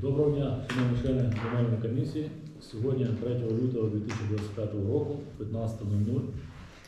Доброго дня, шановні члени земельної комісії. Сьогодні, 3 лютого 2025 року, 15.00,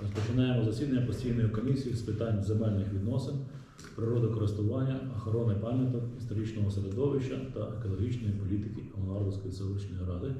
розпочинаємо засідання постійної комісії з питань земельних відносин, природокористування, охорони пам'яток, історичного середовища та екологічної політики Авангардовської селищної ради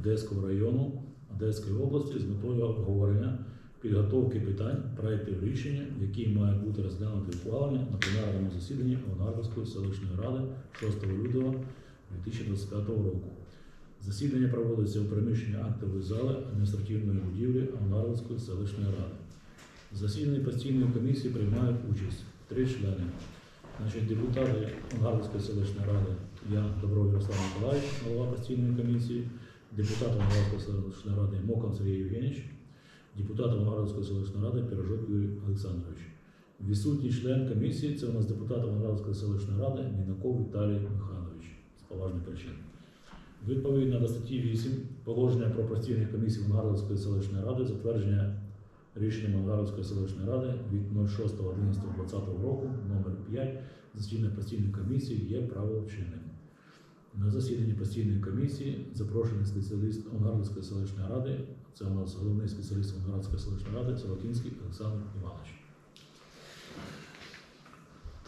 Одеського району Одеської області з метою обговорення підготовки питань проєктів рішення, які мають бути розглянуті ухвалені на пленарному засіданні Авангардовської селищної ради 6 лютого 2025 року. Засідання проводиться у приміщенні актової зали адміністративної будівлі Авангардовської селищної ради. В засіданні постійної комісії приймають участь три члени. Значить, депутати Авангардовської селищної ради, я Добров Ярослав Миколаївич, голова постійної комісії, депутат Авангардовської селищної ради Мокон Сергій Євгенійович, депутат Авангардовської селищної ради Пірожок Юрій Олександрович. Відсутній член комісії це у нас депутат Авангардовської селищної ради Мінаков Віталій Михайлович поважних причин. Відповідно до статті 8 положення про постійні комісії Авангардовської селищної ради, затвердження рішенням Авангардовської селищної ради від 06.11.2020 року номер 5 засідання постійної комісії є правочинним. На засіданні постійної комісії запрошений спеціаліст Авангардовської селищної ради, це у нас головний спеціаліст Авангардської селищної ради Солотінський Олександр Іванович.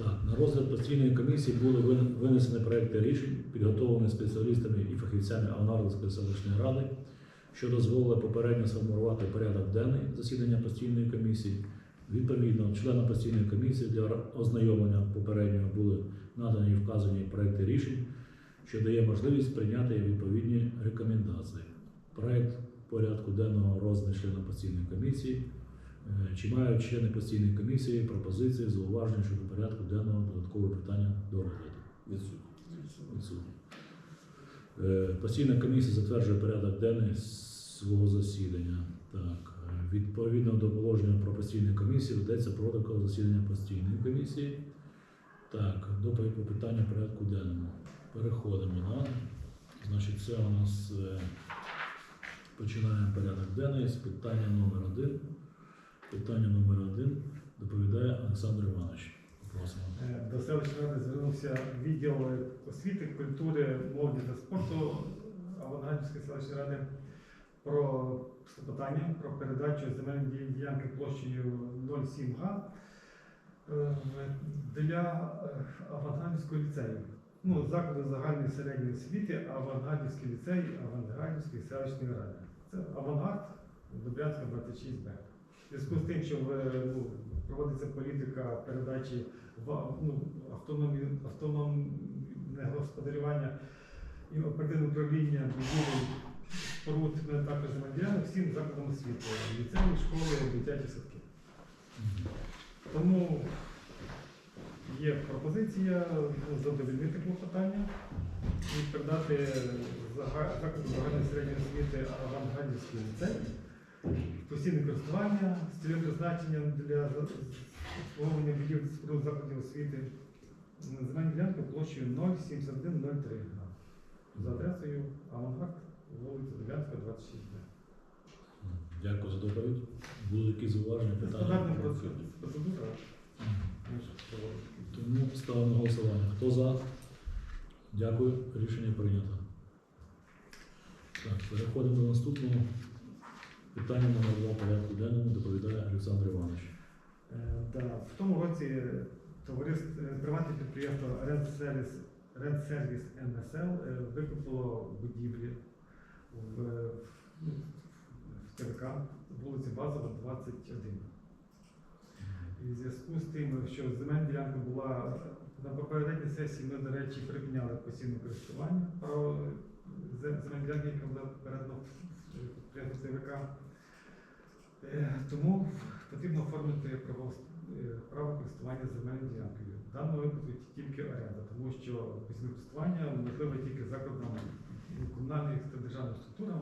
Так, на розгляд постійної комісії були вин- винесені проекти рішень, підготовлені спеціалістами і фахівцями Авнардовської селищної ради, що дозволили попередньо сформувати порядок денний засідання постійної комісії. Відповідно, членам постійної комісії для ознайомлення попереднього були надані і вказані проекти рішень, що дає можливість прийняти відповідні рекомендації. Проект порядку денного розданий членам постійної комісії. Е, Чи мають члени постійної комісії пропозиції, зауваження щодо порядку денного додаткове питання до розгляду? Відсутні. Е, Постійна комісія затверджує порядок денний свого засідання. Так, е, відповідно до положення про постійну комісію ведеться протокол засідання постійної комісії. Так, по питанню порядку денному. Переходимо на. Значить, це у нас починаємо порядок денний з питання номер один. Питання номер один доповідає Олександр Іванович. Просимо. Е, До селищної ради звернувся відділ освіти, культури, молоді та спорту Авангардівської селищної ради про клопотання про передачу земельної ділянки площею 0,7 га е, для е, Авангардівського ліцею. Ну, закладу загальної середньої освіти Авангардівський ліцей Авангардівської селищної ради. Це авангард Добрянська 26Б. Зв'язку з тим, що в- ну, проводиться політика передачі ну, автономі, автономне господарювання і оперативне управління споруд е, також земельділянок всім закладам освіти, ліцеї, школи, дитячі садки. Тому є пропозиція ну, задовольнити клопотання і передати закладу загальної середньої освіти Авангардівський ліцей постійне користування з цільовим призначенням для обслуговування будівель споруд закладів освіти на земельну ділянку площею 07103 за адресою Авангард, вулиця Дубянська, 26 Б. Дякую за доповідь. Будуть якісь зауваження, питання? стандартна процедура. Тому ставимо на голосування. Хто за? Дякую. Рішення прийнято. Так, переходимо до наступного. Питання номер два порядку денному доповідає Олександр Іванович. Е, да, В тому році товариство е, приватне підприємство Рентсервіс Рентсервіс НСЛ е, викупило будівлі в, в, ТВК вулиці Базова, 21. І в зв'язку з тим, що земельна ділянка була на попередній сесії, ми, до речі, припиняли постійне користування е, ділянки, яка була передана підприємство Е, Тому потрібно оформити право, е, користування земельною ділянкою. В даному випадку тільки оренда, тому що постійне користування можливе тільки закладам ну, комунальних та державним структурам,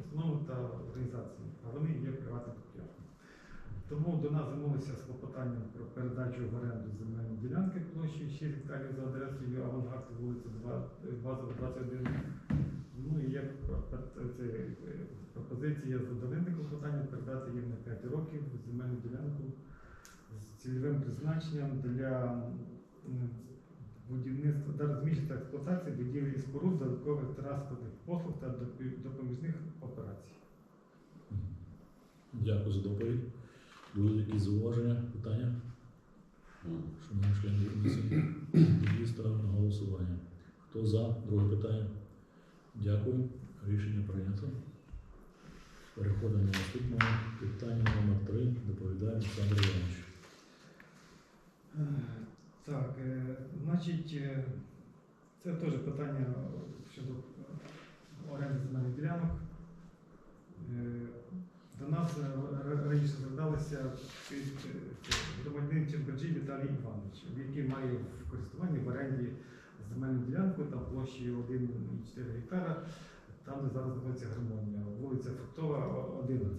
установам та організаціям, а вони є приватним підприємством. Тому до нас звернулися з клопотанням про передачу в оренду земельної ділянки площею 6 гектарів за адресою Авангард, вулиця 2, Базова 21. Ну і про- це, е, пропозиція задовольнити клопотання передати їм на 5 років земельну ділянку з цільовим призначенням для будівництва та розміщення та експлуатації будівель і споруд, додаткових транспортних послуг та допоміжних операцій. Дякую за доповідь. Будуть якісь зауваження, питання? Шановні члени комісії, тоді ставимо на голосування. Хто за? Друге питання. Дякую. Рішення прийнято. Переходимо до наступного питання номер 3 Доповідає Олександр Іванович. Е, Так, е, значить, е, це теж питання щодо оренди земельних ділянок. До нас раніше зверталися від громадянин Чербаджі Віталій Іванович, який має в користуванні в оренді земельну ділянку там площею 1,4 гектара, там де зараз знаходиться гармонія, вулиця Фруктова, 11.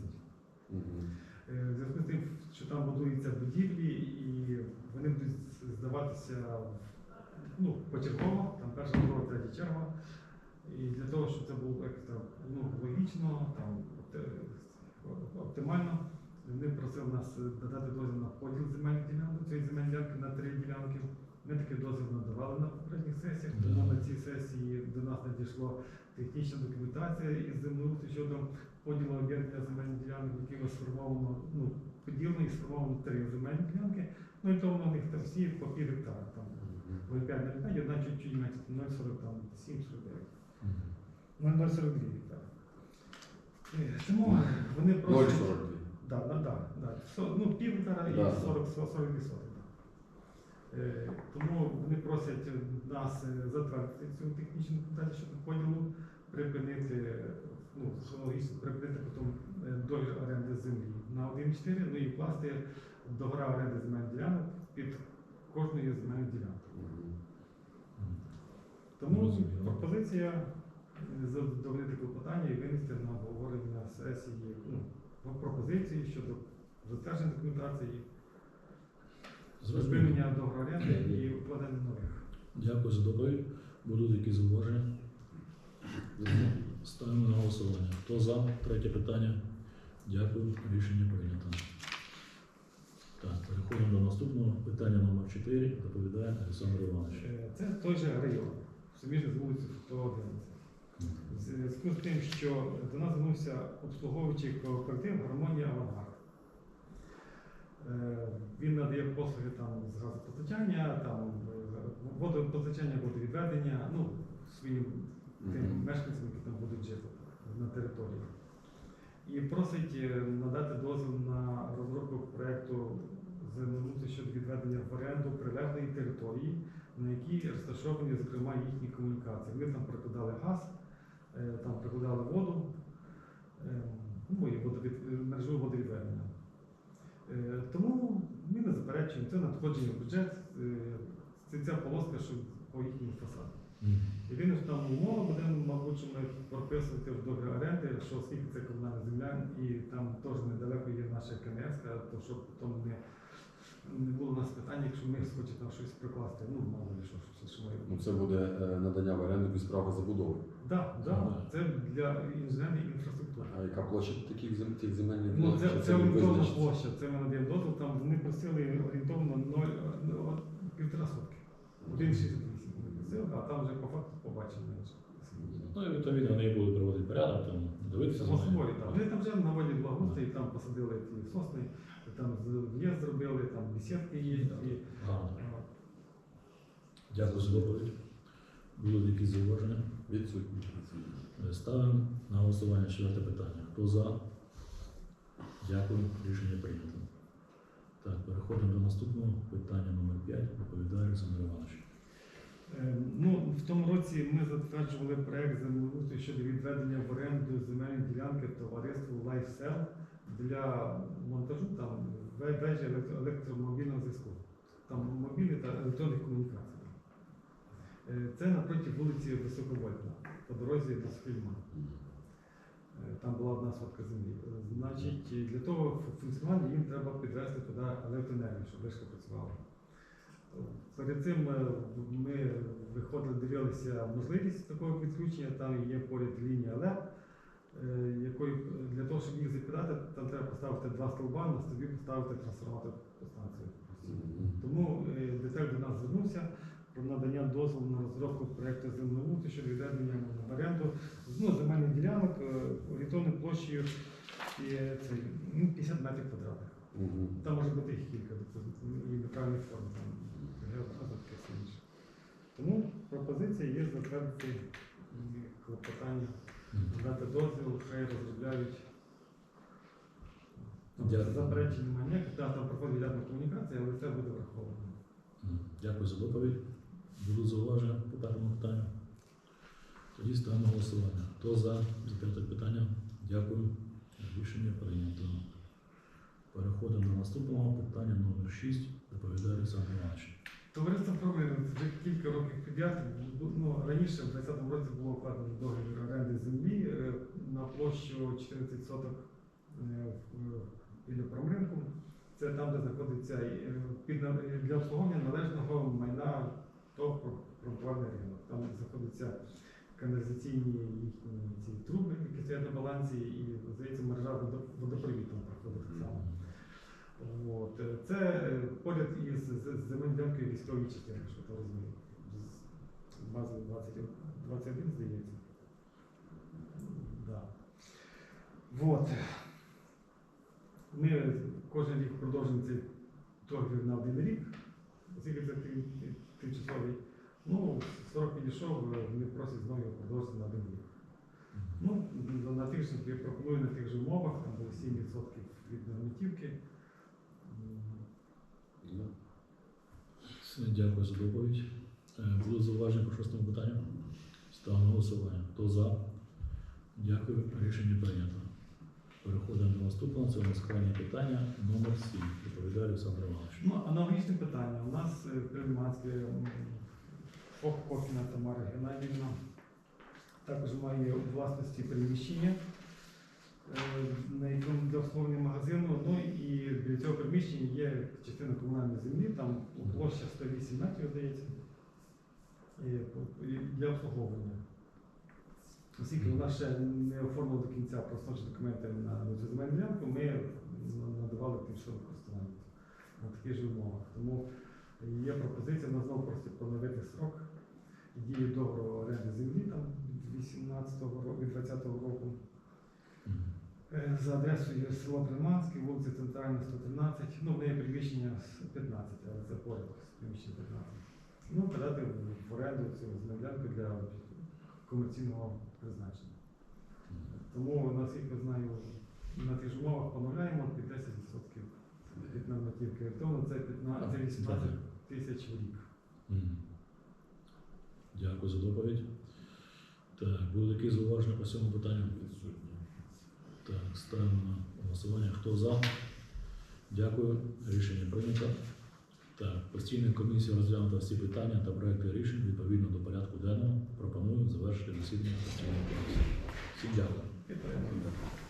Е, В зв'язку з тим, що там будуються будівлі і вони будуть здаватися ну, почергово, там перша, друга, третя черга. І для того, щоб це було як там, ну, логічно, там, оптимально, вони просили нас додати дозвіл на поділ земельних ділянок, цієї земельної ділянки на три ділянки. Ми такий дозвіл надавали на попередніх сесіях, тому на цій сесії до нас надійшла технічна документація із землеустрою щодо поділу об'єднання земельних ділянок, які сформовано, ну, поділено і сформовано три земельні ділянки. Ну і тому у них там всі по пів гектара. Там 0,5 на 5, одна чуть-чуть менше, 0,40 там 7, 49. 0,042 гектара. Тому вони просять... 0,42. Да, да, да, да. Ну, пів гектара і 40, 40 відсотків. Е, Тому вони просять нас е, затвердити цю технічну документацію щодо поділу, припинити, ну, логічно, припинити потім е, договір оренди землі на 1,4, ну і вкласти договора оренди земельних ділянок під кожною земельною ділянкою. Тому пропозиція е, задовольнити клопотання і винести на обговорення сесії ну, пропозиції щодо затвердження документації, Договору оренди і укладення нових. Дякую за доповідь. Будуть якісь зауваження? Ставимо на голосування. Хто за? Третє питання. Дякую. Рішення прийнято. Так, переходимо до наступного питання номер 4 Доповідає Олександр Іванович. Е, Це той же район, суміжний з вулиці 111. В зв'язку з тим, що до нас звернувся обслуговуючий кооператив Гармонія Авангард. Е, Він надає послуги там з газопостачання, там е, водопостачання, водовідведення, ну, своїм тим мешканцям, які там будуть жити на території. І просить е, надати дозвіл на розробку проєкту землеустрою щодо відведення в оренду прилеглої території, на якій розташовані, зокрема, їхні комунікації. Ми там прикладали газ, там прикладали воду, ну і водовід- мережу водовідведення. Е, Тому ми не заперечуємо, це надходження в бюджет, е, це ця полоска, що по їхньому фасаду. Єдине, що там умова буде, мабуть, що ми прописувати в добрі оренди, що оскільки це комунальна земля, і там теж недалеко є наша КНС, то щоб потім не, не було у нас питання, якщо ми хочемо там щось прикласти, ну, мало ли що, що, що ми. Ну, це буде е, надання в оренду без права забудови. Да, да, Ага. це для інженерної інфраструктури. А яка площа таких зем... тих земельних Ну, ділянок? це, Чи це орієнтовна визначиться? площа, це ми надаємо дозвіл, там вони просили орієнтовно 0, ну, півтора сотки. 1,68 вони просили, а там вже по факту побачимо. Ну і відповідно вони будуть проводити порядок, там дивитися. Собою, там. Вони там вже наводять благоустрій, там посадили ті сосни, там в'їзд зробили, там бесідки є. І. Дякую за доповідь. Будуть якісь зауваження? Відсутні. Е, Ставимо на голосування четверте питання. Хто за? Дякую. Рішення прийнято. Так, переходимо до наступного питання номер 5 Доповідає Олександр Іванович. В тому році ми затверджували проект землеустрою щодо відведення в оренду земельної ділянки товариству LifeSell для монтажу там ве- вежі електромобільного зв'язку. Там мобільні та електронних комунікацій. Е, Це напроти вулиці Високовольтна, по дорозі до Схильма. Е, Там була одна сотка землі. Е, Значить, для того функціонування їм треба підвести туди електроенергію, щоб вишка працювала. Перед цим е, ми виходили, дивилися можливість такого підключення. Там є поряд лінія ЛЕП, якої для того, щоб їх запитати, там треба поставити два стовба, на стовбі поставити трансформатор станцію. Мгм. Тому е, до нас звернувся, про надання дозволу на розробку проекту землеустрою щодо відведення в оренду ну, земельних ділянок е, орієнтовною площею і, це, ну, 50 метрів квадратних. Там може бути їх кілька, тобто і неправильні форми, географія таке інше. Тому пропозиція є затвердити м, клопотання, дати дозвіл, хай розробляють. Дякую. Заперечень немає ніяких, да, там проходить рядна комунікація, але це буде враховано. Дякую за доповідь. Будуть зауваження по п'ятому питанню. Тоді ставимо голосування. Хто за за п'яте питання? Дякую. Рішення прийнято. Переходимо до наступного питання номер 6. Доповідає Олександр Іванович. Товариство «Промир» вже кілька років підряд. Ну, раніше, в 2020 році, було укладено договір оренди землі е, на площу 14 соток е, біля промринку. Це там, де знаходиться е, для обслуговування належного майна ТОВ «Про- «Промтоварний ринок. Там знаходяться каналізаційні їхні ці труби, які стоять на балансі, і здається, мережа водо- водопровід там проходить так само. От. Це поряд із з- з військової частини, що то розуміє. З бази 20, 21, здається. Да. Вот. Ми кожен рік продовжуємо цей договір на один рік, оскільки це тимчасовий. Ну, 40 підійшов, вони просять знову продовжити на один рік. Ну, на- тих же, я пропоную на тих же умовах, там було 7% від нормативки. Дякую за доповідь. Е, зауваження по шостому питанню? Ставимо голосування. Хто за? Дякую. Рішення прийнято. Переходимо до наступного. Це у нас крайнє питання номер 7. Доповідає Олександр Іванович. Ну, аналогічне питання. У нас е, Прилиманське ФОП Тамара Геннадіївна також має у власності приміщення, на якому для обслуговування магазину. Ну і біля цього приміщення є частина комунальної землі, там площа 108 метрів, здається, для обслуговування. Оскільки вона ще не оформила до кінця просрочені документи на земельну ділянку, ми надавали тимчасове користування на таких же умовах. Тому є пропозиція на знову просто поновити срок дії договору оренди землі там 18-го року, від 20-го року. За адресою село Приманське, вулиця Центральна, 113. Ну, в неї приміщення 15, але це поряд з приміщення 15. Ну, передати в оренду цю землянку для комерційного призначення. Тому, наскільки знаю, на тих умовах поновляємо під 10% від нормативки. Тому це 15 це 18 тисяч в рік. Дякую за доповідь. Так, будуть якісь зауваження по цьому питанню? Так, ставимо на голосування. Хто за? Дякую. Рішення прийнято. Так, постійна комісія розглянула всі питання та проекти рішень відповідно до порядку денного. Пропоную завершити засідання постійної комісії. Всім дякую. Підтримуємо. 15.